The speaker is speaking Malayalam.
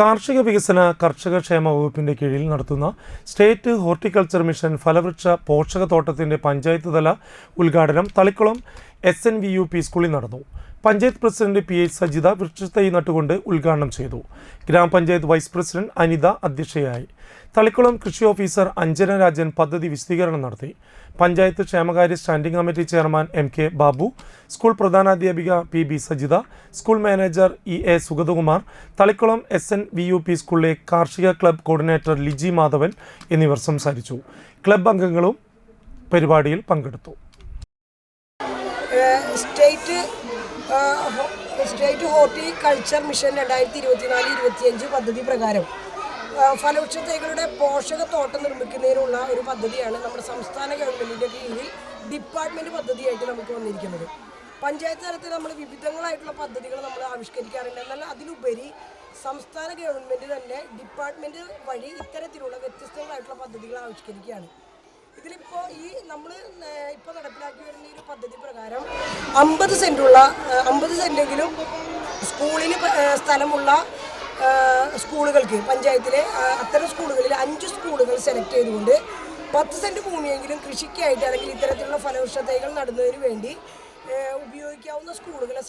കാർഷിക വികസന കർഷക ക്ഷേമ വകുപ്പിന്റെ കീഴിൽ നടത്തുന്ന സ്റ്റേറ്റ് ഹോർട്ടിക്കൾച്ചർ മിഷൻ ഫലവൃക്ഷ പോഷകത്തോട്ടത്തിന്റെ പഞ്ചായത്ത് തല ഉദ്ഘാടനം Thalikulam S N V U P സ്കൂളിൽ നടന്നു. Panchayat president P H Sajitha വൃക്ഷത്തൈ നട്ടുകൊണ്ട് ഉദ്ഘാടനം ചെയ്തു. ഗ്രാമപഞ്ചായത്ത് വൈസ് പ്രസിഡന്റ് അനിത അധ്യക്ഷയായി. തളിക്കുളം കൃഷി ഓഫീസർ അഞ്ജന രാജൻ പദ്ധതി വിശദീകരണം നടത്തി. പഞ്ചായത്ത് ക്ഷേമകാര്യ standing committee chairman M K Babu school പ്രധാനാധ്യാപിക P B Sajitha school manager E A Sugathakumar Thalikulam S N V U P സ്കൂളിലെ കാർഷിക ക്ലബ് കോർഡിനേറ്റർ ലിജി മാധവൻ എന്നിവർ സംസാരിച്ചു. ക്ലബ് അംഗങ്ങളും പരിപാടിയിൽ പങ്കെടുത്തു. Uh state uh culture state mission രണ്ടായിരത്തി ഇരുപത്തിനാല് ഇരുപത്തിയഞ്ച് പദ്ധതി പ്രകാരം. ഫലവൃക്ഷ പോഷക തോട്ടം നിർമ്മിക്കുന്നതിനുള്ള ഒരു പദ്ധതിയാണ് നമ്മുടെ സംസ്ഥാന ഗവൺമെന്റിന്റെ കീഴിൽ ഡിപ്പാർട്ട്മെന്റ് പദ്ധതിയായിട്ട് നമുക്ക് വന്നിരിക്കുന്നത്. പഞ്ചായത്ത് തലത്തിൽ നമ്മൾ വിവിധങ്ങളായിട്ടുള്ള പദ്ധതികൾ നമ്മൾ ആവിഷ്കരിക്കാറുണ്ട്. എന്നാൽ അതിലുപരി സംസ്ഥാന ഗവൺമെന്റ് തന്നെ ഡിപ്പാർട്ട്മെന്റ് വഴി ഇത്തരത്തിലുള്ള വ്യത്യസ്തങ്ങളായിട്ടുള്ള പദ്ധതികൾ ആവിഷ്കരിക്കുകയാണ്. ഇതിലിപ്പോൾ ഈ നമ്മൾ ഇപ്പോൾ നടപ്പിലാക്കി പദ്ധതി പ്രകാരം അമ്പത് സെന്റുള്ള അമ്പത് സെന്റെങ്കിലും സ്കൂളിന് സ്ഥലമുള്ള സ്കൂളുകൾക്ക് പഞ്ചായത്തിലെ അത്തരം സ്കൂളുകളിൽ അഞ്ച് സ്കൂളുകൾ സെലക്ട് ചെയ്തുകൊണ്ട് പത്ത് സെന്റ് ഭൂമിയെങ്കിലും കൃഷിക്കായിട്ട് അല്ലെങ്കിൽ ഇത്തരത്തിലുള്ള ഫലവൃക്ഷ നടുന്നതിന് വേണ്ടി ഉപയോഗിക്കാവുന്ന സ്കൂളുകളെ